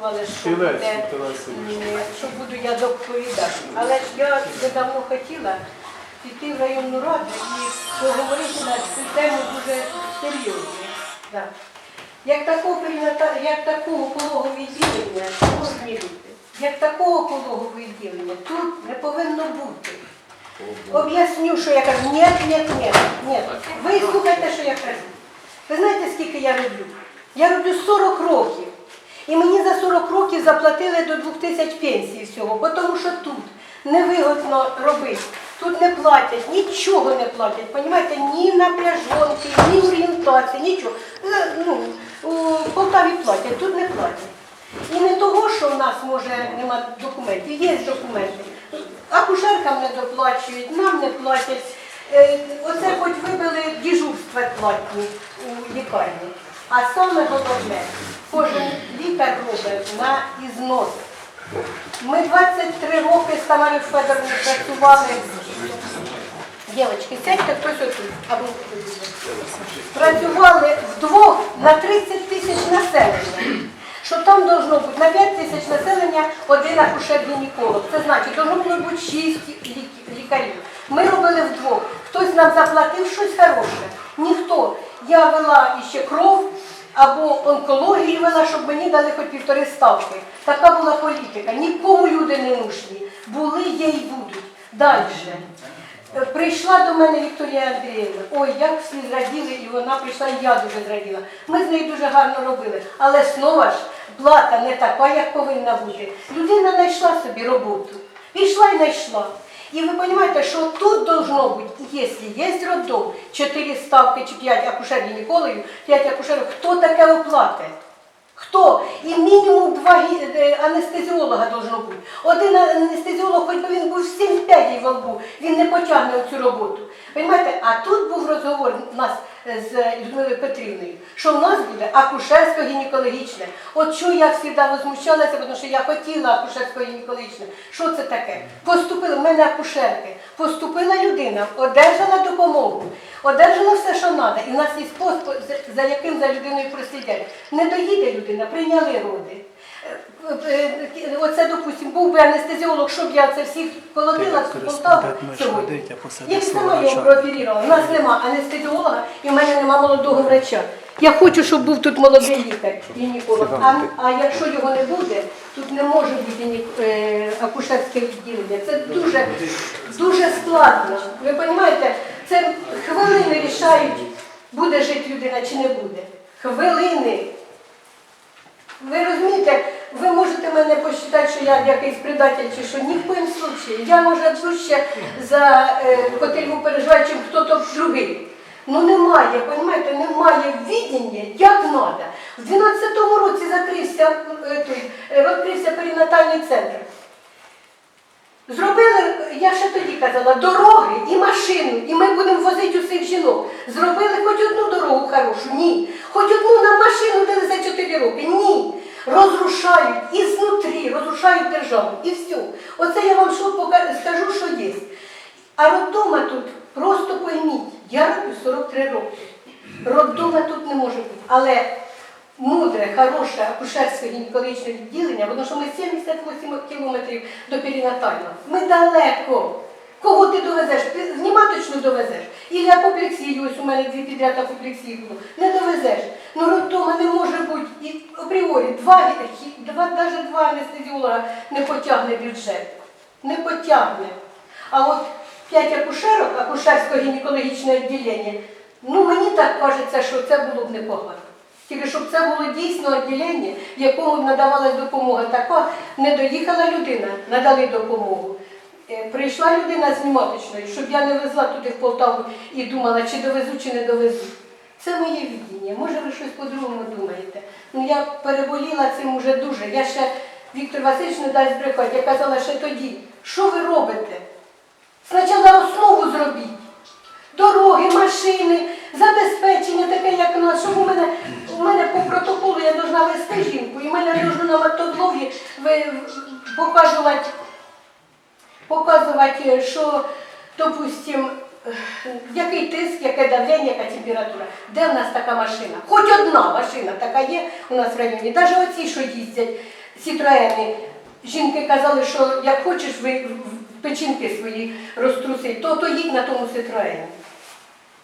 запитували, що буде, що буду я доповідати. Але ж я вже давно хотіла піти в районну раду і поговорити на цю тему дуже серйозно. Да. Як такого як такого пологового відділення, кожні люди, як такого пологового відділення тут не повинно бути. Об'ясню, що я кажу. Ні, ні, ні, ні. Ви слухайте, що я кажу. Ви знаєте, скільки я роблю? Я роблю 40 років. І мені за 40 років заплатили до 2 тисяч пенсій всього, тому що тут невигодно робити. Тут не платять, нічого не платять. Понімаєте, ні на пляжонки, ні орієнтації, нічого. Е, Ну, у Полтаві платять, тут не платять. І не того, що в нас може нема документів, є документи. Акушеркам не доплачують, нам не платять. Е, Оце хоч вибили дежурства платні у лікарні. А саме головне, кожен лікар робить на ізнос. Ми 23 роки з Тамарою Федоровною працювали. Дівчатки, сядьте хтось отут. Або працювали вдвох на 30 тисяч населення. Що там должно бути на 5 тисяч населення один акушер-гінеколог. Це значить, должно було бути 6 лікарів. Ми робили вдвох. Хтось нам заплатив щось хороше. Ніхто. Я вела іще кров або онкологію вела, щоб мені дали хоч півтори ставки. Така була політика. Нікому люди не нужні. Були, є і будуть. Далі. Е, Прийшла до мене Вікторія Андріївна. Ой, як всі зраділи, і вона прийшла, і я дуже зраділа. Ми з нею дуже гарно робили. Але знову ж плата не така, як повинна бути. Людина знайшла собі роботу. Пішла і знайшла. І ви розумієте, що тут должно бути, якщо є роддом, 4 ставки чи 5 акушер-гінекологів, 5 акушерів, хто таке оплатить? Хто? І мінімум два е, анестезіолога должно бути. Один анестезіолог, хоч би він був 7 п'ятій во лбу, він не потягне цю роботу. Понимаєте? А тут був розговор у нас з Людмилою Петрівною, що в нас буде акушерсько-гінекологічне. От що я завжди возмущалася, тому що я хотіла акушерсько-гінекологічне. Що це таке? Поступили, в мене акушерки. Поступила людина, одержала допомогу, одержала все, що треба. І в нас є пост, за яким за людиною прослідять. Не доїде людина, прийняли роди. Е, е, е, Оце, допустимо, був би анестезіолог, щоб я це всіх колотила в Полтаву сьогодні. Я б сама його прооперувала. У нас нема анестезіолога і в мене нема молодого врача. Я хочу, щоб був тут молодий лікар, гінеколог. А, а якщо його не буде, тут не може бути ні, е, акушерське відділення. Це дуже, дуже складно. Ви розумієте, це хвилини рішають, буде жити людина чи не буде. Хвилини. Ви розумієте, ви можете мене посчитати, що я якийсь предатель чи що. Ні в коїм случаї. Я може дужче за е, котельну переживаю, чим хто-то другий. Ну немає, розумієте, немає відіння, як треба. В 12-му році закрився, е, той, розкрився відкрився перинатальний центр. Зробили, я ще тоді казала, дороги і машину, і ми будемо возити усіх жінок. Зробили хоч одну дорогу хорошу? Ні. Хоч одну на машину дали за 4 роки? Ні. Розрушають і знутрі, розрушають державу. І все. Оце я вам що пока- скажу, що є. А роддома тут, просто пойміть, я роблю 43 роки. Роддома тут не може бути. Але мудре, хороше акушерське гінекологічне відділення, тому що ми 78 кілометрів до перинатального. Ми далеко. Кого ти довезеш? Ти зніматочну довезеш. І апоплексію, ось у мене дві підряд апоплексії було. Не довезеш. Ну роддома не може бути. І апріорі два, два, навіть два анестезіолога не потягне бюджет. Не потягне. А от п'ять акушерок, акушерсько-гінекологічне відділення, ну мені так кажеться, що це було б непогано. Тільки щоб це було дійсно відділення, в якому надавалась допомога така, не доїхала людина, надали допомогу. Е, Прийшла людина з зніматочною, щоб я не везла туди в Полтаву і думала, чи довезу, чи не довезу. Це моє віддіння. Може, ви щось по-другому думаєте. Ну я переболіла цим уже дуже. Я ще Віктор Васильович не дасть брехати. Я казала ще тоді, що ви робите? Спочатку основу зробіть. Дороги, машини, забезпечення таке, як у нас. Щоб у мене, у мене по протоколу я должна вести жінку, і мене должно на мотодлові показувати, показувати, що, допустим, який тиск, яке давлення, яка температура. Де в нас така машина? Хоч одна машина така є у нас в районі. Навіть оці, що їздять, Сітроени. Жінки казали, що як хочеш ви печінки свої розтрусити, то, то їдь на тому Сітроені.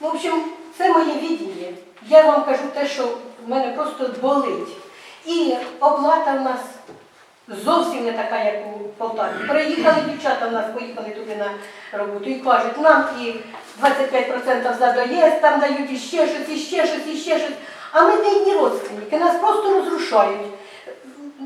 В общем, це моє відділі. Я вам кажу те, що в мене просто болить. І оплата в нас зовсім не така, як у Полтаві. Приїхали дівчата в нас, поїхали туди на роботу і кажуть, нам і 25% за доїзд, там дають іще щось, іще щось, іще щось. А ми бідні родственники, нас просто розрушають.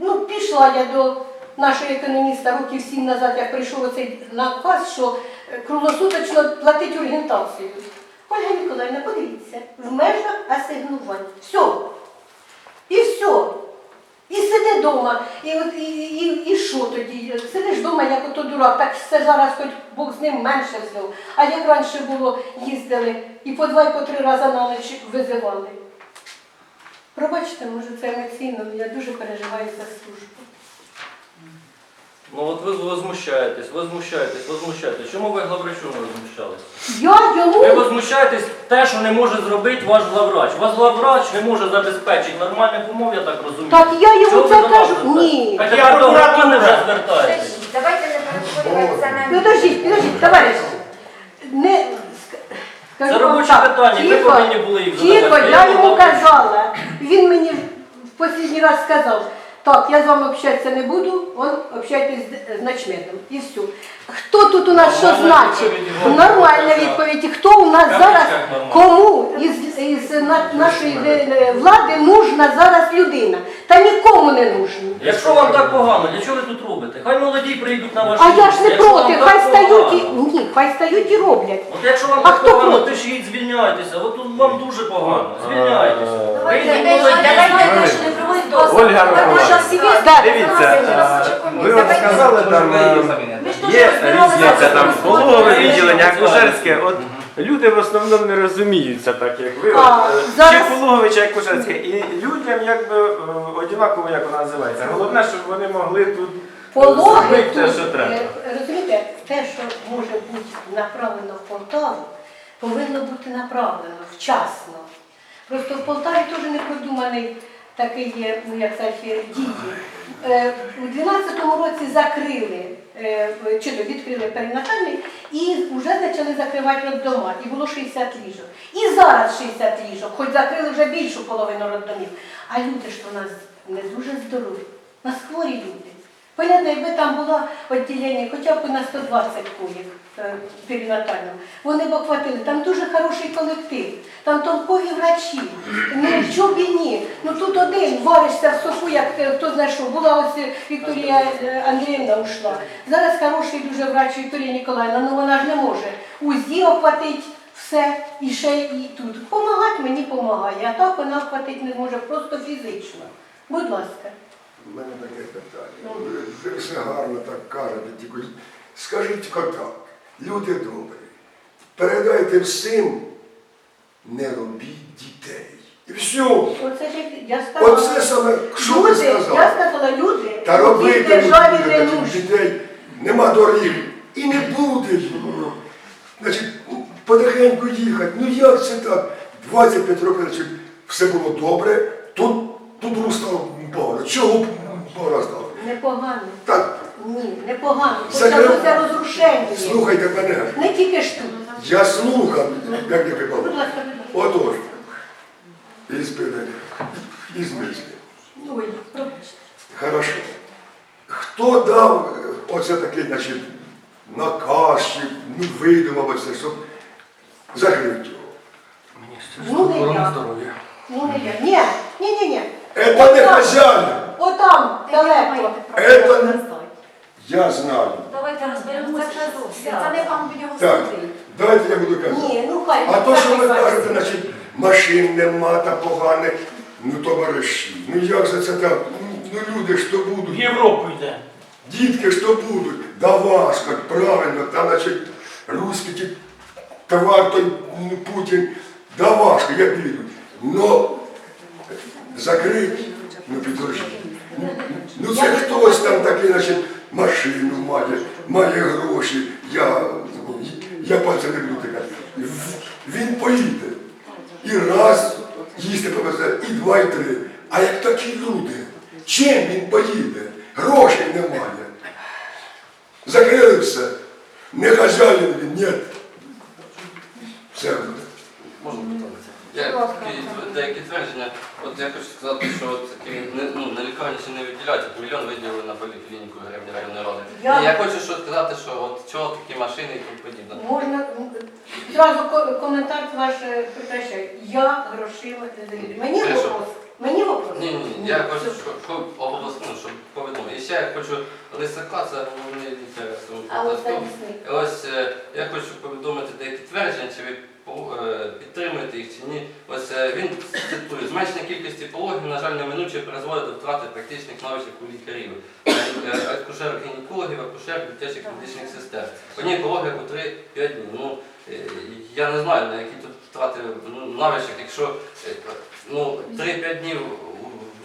Ну, пішла я до нашого економіста років сім назад, як прийшов оцей наказ, що круглосуточно платить орієнтацію. Ольга Миколаївна, подивіться, в межах асигнувань. Все. І все. І сиди вдома, і, от, і, і, і що тоді? Сидиш вдома, як ото дурак, так все зараз хоч Бог з ним менше взяв. А як раніше було, їздили і по два, і по три рази на ніч визивали. Пробачте, може, це емоційно, я дуже переживаю за службу. Ну от ви возмущаєтесь, возмущаєтесь, возмущаєтесь. Чому ви главврачу не возмущались? Я Ви йому возмущаєтесь те, що не може зробити ваш главврач. Ваш главврач не може забезпечити нормальних умов, я так розумію. так я йому Чого це кажу. Ні. Так тепер до громади вже звертаєтесь. Давайте не перетворюватися на Підождіть, підождіть, товариш. Не ск- скажу Це вам так, питання, ви повинні були їх Тихо, задавати. я Я йому вам казала. Він мені в останній раз сказав, так, я з вами общатися не буду, он общайтесь з- начметом. І все. Хто тут у нас що значить? Нормальна відповідь. І Хто у нас зараз, кому із, із на- нашої е, влади нужна зараз людина? Та нікому не нужна. Якщо вам так погано, для чого ви тут робите? Хай молоді прийдуть на ваш А я ж не Якщо проти, вам так хай стають і погано. ні, хай стають і роблять. От якщо вам А так хто погано, проти? пишіть, звільняйтеся. От тут вам дуже погано. Звільняйтеся. Не- молоді. не проводьте до- Ольга Миколаївна, Дивіться, е, ви от сказали там, е, ж є різниця там пологове відділення, акушерське. От люди в основному не розуміються так, як ви. А, От, е, зараз- Чи пологове, чи акушерське. І людям якби е, однаково, як воно називається. Головне, щоб вони могли тут Пологи зробити те, що треба. е, розумієте, те, що може бути направлено в Полтаву, повинно бути направлено вчасно. Просто в Полтаві теж не продуманий такий є, ну як сказати, дії. Е, У 12-му році закрили, чи то відкрили перинатальний і вже почали закривати роддома. І було 60 ліжок. І зараз 60 ліжок, хоч закрили вже більшу половину роддомів. А люди ж у нас не дуже здорові, нас хворі люди. Понятно, якби там було відділення хоча б на 120 коїв е, перинатально, вони б охватили. Там дуже хороший колектив, там толкові врачі. Ну що б і ні. Ну тут один варишся в соку, як е, хто знає що. Була ось е, Вікторія Андріївна ушла. Зараз хороший дуже врач Вікторія Ніколаївна, ну вона ж не може. УЗІ охватить все і ще і тут. Помагати мені допомагає, а так вона охватити не може, просто фізично. Будь ласка. У мене таке питання. Ви все гарно так кажете, скажіть так, люди добрі, передайте всім, не робіть дітей. І все. Оце ж я сказала. Оце саме, що ви люди, я сказала, люди, Та робити державі не таких дітей, нема доріг. І не буде їх. Значить, потихеньку їхати. Ну як це так? 25 років, значить, все було добре, тут, тут стало погано. Чого погано стало? Непогано. Так, Ні, непогано. Закрив- Почалося розрушення. слухайте мене. Не тільки ж тут. Я слухав, як я Будь ласка, будь ласка. Отож, із питання, із мислі. Ой, пробачте. Хорошо. Хто дав е, оце такий, значить, наказ, чи ну, видумав оце, щоб закрити його? Ну не я. Ну не я. Ні, ні, ні, ні. Це не хазяїн. Отам, далеко. Это я знаю. Давайте розберемося. Це не вам в нього Так, судити. давайте я буду казати. Ні, ну хай. А то, що ви кажете, значить, машин нема та поганих, ну товариші. Ну як же це так? Ну, Ну люди ж то будуть. Європу йде. Дітки ж то будуть. Да важко, правильно, там, значить, русський ті товар той ну, Путін, да важко, як підуть. Но закрить, ну підожди. Ну це хтось там такий, значить, машину має, має гроші. Я, я пальцем не. Він поїде. І раз їсти повезе, і два, і три. А як такі люди, чим він поїде? Грошей немає. Закрили все. Не хазяїн він, ні. Все. Питання? Я такі деякі твердження, от я хочу сказати, що от такі не, ну, на лікарні ще не виділяють, от мільйон виділили на поліклініку гривні районної ради. Я- І я хочу що сказати, що от чого такі машини і тому подібне. Можна м, зразу ко- коментар ваш е, прекращаю. Я грошима не завідую. Мені Хорошо. вопрос. Мені вопрос. Ні, ні, ні, я хочу, щоб, щоб оголосну, щоб повідомити. І ще я хочу Лисака, це головний лікар А ось е, я хочу повідомити деякі твердження, чи ви підтримуєте їх чи ні. Ось е, він цитує, зменшення кількості пологів, на жаль, неминуче призводить до втрати практичних навичок у лікарів, Е, акушерів гінекологів, акушерів дитячих медичних сестер. Одні пологи по 3-5 днів. Ну, е, я не знаю, на які тут втрати ну, навичок, якщо е, ну, 3-5 днів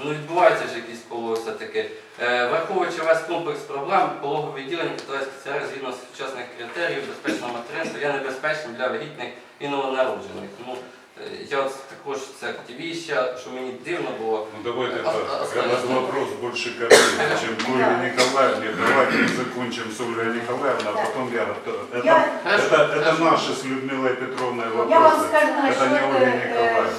ну, відбуваються ж якісь пологи все-таки. Е, Враховуючи весь комплекс проблем, пологове відділення китайських ЦР згідно з сучасних критеріїв безпечного материнства є небезпечним для вагітних і новонароджених. Ну, е, я от також це активіща, що мені дивно було. Ну давайте А- так, а- когда останется. вопрос больше ко мне, чем к Ольге Николаевне, давайте мы закончим с Ольгой Николаевной, а потом я. Это, Я- это, это наши с Людмилой Петровной вопросы. Я вам скажу это насчет, не Ольга э, Николаевна.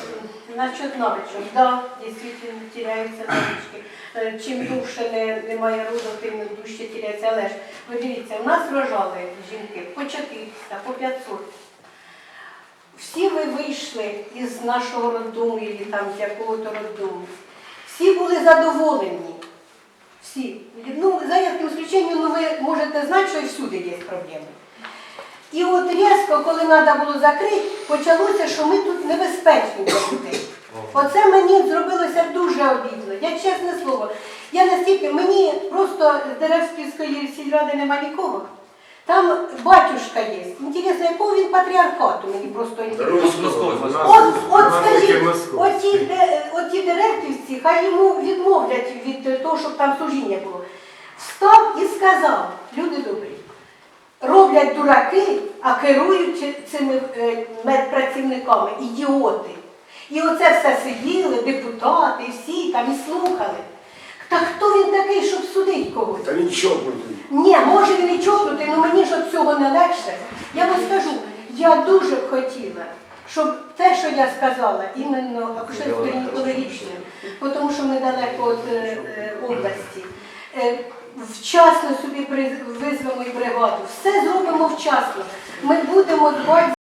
насчет навичок. Да, действительно теряються навички. Е, Чим довше не, немає роду, тим дужче теряється. Але ж ви дивіться, у нас рожали жінки по 400, по 500. Всі ви вийшли із нашого роддому, і там з якого-то роддому. Всі були задоволені. Всі. Ну, за яким исключенням, ну ви можете знати, що і всюди є проблеми. І от різко, коли треба було закрити, почалося, що ми тут небезпечні для дітей. Оце мені зробилося дуже обідно. Я чесне слово. Я настільки, мені просто з Деревської сільради нема нікого. Батюшка є. Інтересно, якого він патріархату, мені просто інтересно. От, от скажіть, оті, де- оті директивці, хай йому відмовлять від того, щоб там служіння було. Встав і сказав, люди добрі, роблять дураки, а керують цими е, медпрацівниками ідіоти. І оце все сиділи, депутати, всі там і слухали. Та хто він такий, щоб судити когось? Та він чокнутий. Ні, може він і чокнутий, але мені ж від цього не легше. Я вам скажу, я дуже б хотіла, щоб те, що я сказала, іменно акушерсько-гінекологічне, тому що ми далеко від е, е, області, е, вчасно собі визвемо і бригаду, все зробимо вчасно. Ми будемо дбати